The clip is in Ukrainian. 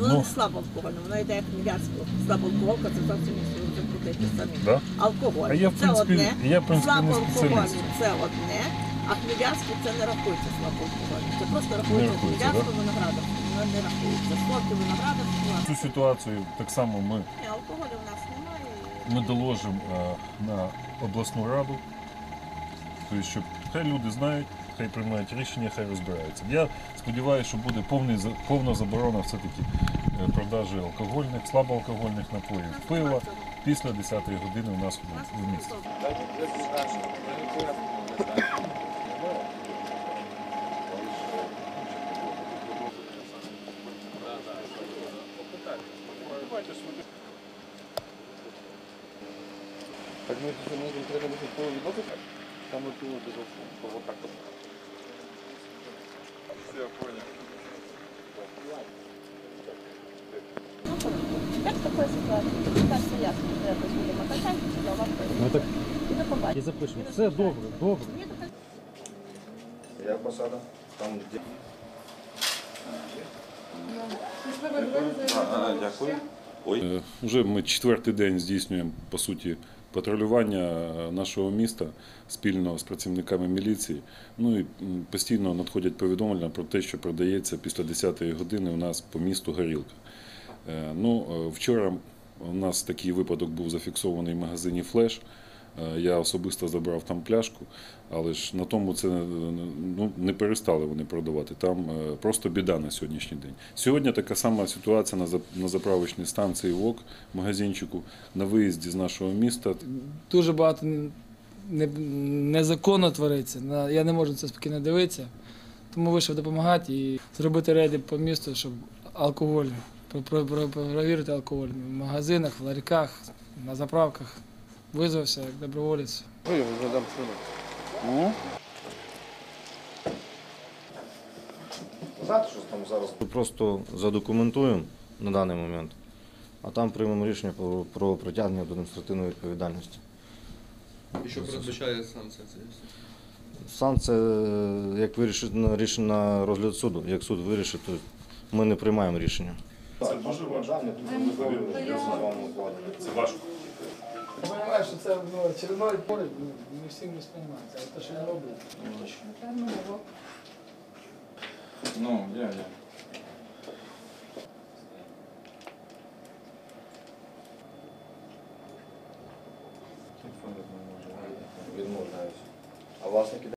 Ну, Ну. не слабо алкогольна, вона йде як мільярдська. Слабо алкоголка, це зовсім ви вже самі. Да? Алкоголь. А я, в це принципі, одне. я, в принципі, не Слабоалкогольний це одне, а хмельярський це не рахується слабоалкогольний. Це просто рахується хмельярського виноградар. Воно не рахується. Сладкий виноградар, Цю ситуацію так само ми, Ні, алкоголю в нас немає. ми доложимо е, на обласну раду. Тобто, щоб хай люди знають, хай приймають рішення, хай розбираються. Я сподіваюся, що буде повний, повна заборона все-таки е, продажі алкогольних, слабоалкогольних напоїв, пива після 10-ї години у нас в, місті. Так ми тут не треба буде відносити? Там ми тут без отак. Все, понял. Як в такої ситуації? Перше ясно, треба буде макачати, для вас Ну так і до і запишемо. Все добре, добре. Як посада? Там де? А, дякую. Е, Вже ми четвертий день здійснюємо по суті патрулювання е, нашого міста спільно з працівниками міліції. Ну і постійно надходять повідомлення про те, що продається після 10-ї години у нас по місту горілка. Е, Ну, е, вчора у нас такий випадок був зафіксований в магазині Флеш. Е, Я особисто забрав там пляшку, але ж на тому це ну, не перестали вони продавати. Там е, просто біда на сьогоднішній день. Сьогодні така сама ситуація на заправочній станції ВОК, магазинчику, на виїзді з нашого міста. дуже багато незаконно твориться. Я не можу це спокійно дивитися. Тому вийшов допомагати і зробити рейди по місту, щоб алкоголь, про- про- про- перевірити алкоголь в магазинах, в ларьках, на заправках. Визвався як доброволець. Ну, я вже дам слину. Знаєте, що там зараз? Просто задокументуємо на даний момент, а там приймемо рішення про, про притягнення до адміністративної відповідальності. І що передбачає санкція е, як вирішить на рішення на розгляд суду. Як суд вирішить, то ми не приймаємо рішення. Це дуже важко. Це важко що це ну, червоної пори, ми ну, всі не сприймається, але те, що він робить. Ну, я, я. Відмовляюсь. А власники